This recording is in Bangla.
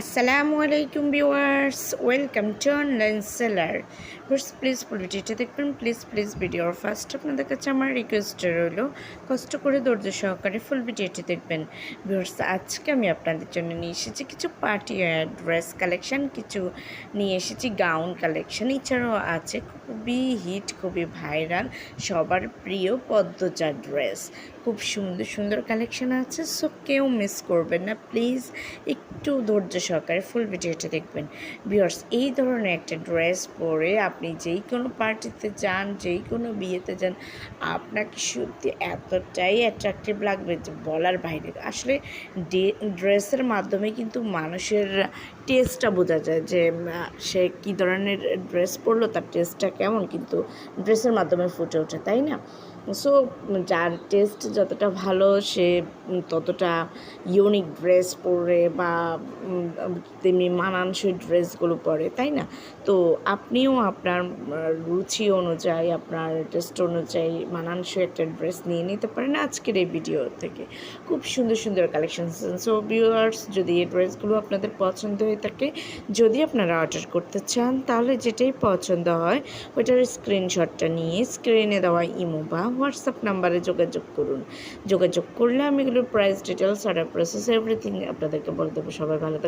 আসসালামু আলাইকুম viewers welcome to online seller first please ভিডিওটা দেখবেন। প্লিজ প্লিজ ভিডিওর ফার্স্ট আপনাদের কাছে আমার রিকোয়েস্ট রইল। কষ্ট করে ধৈর্য সহকারে ফুল ভিডিওটি দেখবেন। ভিউয়ার্স আজকে আমি আপনাদের জন্য নিয়ে এসেছি কিছু পার্টি ড্রেস কালেকশন কিছু নিয়ে এসেছি গাউন কালেকশন এছাড়াও আছে খুবই হিট খুবই ভাইরাল সবার প্রিয় পদ্মজা ড্রেস খুব সুন্দর সুন্দর কালেকশন আছে সো কেউ মিস করবেন না। প্লিজ একটু ধৈর্য সহকারে ফুল ভিডিওটা দেখবেন। বিয়ার্স এই ধরনের একটা ড্রেস পরে আপনি যেই কোনো পার্টিতে যান যেই কোনো বিয়েতে যান, আপনাকে সত্যি এতটাই অ্যাট্রাকটিভ লাগবে যে বলার বাইরে। আসলে ড্রেসের মাধ্যমে কিন্তু মানুষের টেস্টটা বোঝা যায় যে সে কী ধরনের ড্রেস পরলো, তার টেস্টটা কেমন, কিন্তু ড্রেসের মাধ্যমে ফুটে ওঠে, তাই না? সো যার টেস্ট যতটা ভালো, সে ততটা ইউনিক ড্রেস পরে বা তেমনি মানানসই ড্রেসগুলো পরে, তাই না? তো আপনিও আপনার রুচি অনুযায়ী, আপনার টেস্ট অনুযায়ী মানানসই একটা ড্রেস নিয়ে নিতে পারেন আজকের এই ভিডিও থেকে। খুব সুন্দর সুন্দর কালেকশন সো ভিউয়ার্স যদি এই ড্রেসগুলো আপনাদের পছন্দ হয়ে থাকে, যদি আপনারা অর্ডার করতে চান, তাহলে যেটাই পছন্দ হয়, ওইটার স্ক্রিনশটটা নিয়ে স্ক্রিনে দেওয়া ইমো বা হোয়াটসঅ্যাপ নাম্বারে যোগাযোগ করুন। যোগাযোগ করলে আমি এগুলোর price details order process everything আপনাদেরকে বলে দেবো। সবাই ভালো থাকবেন।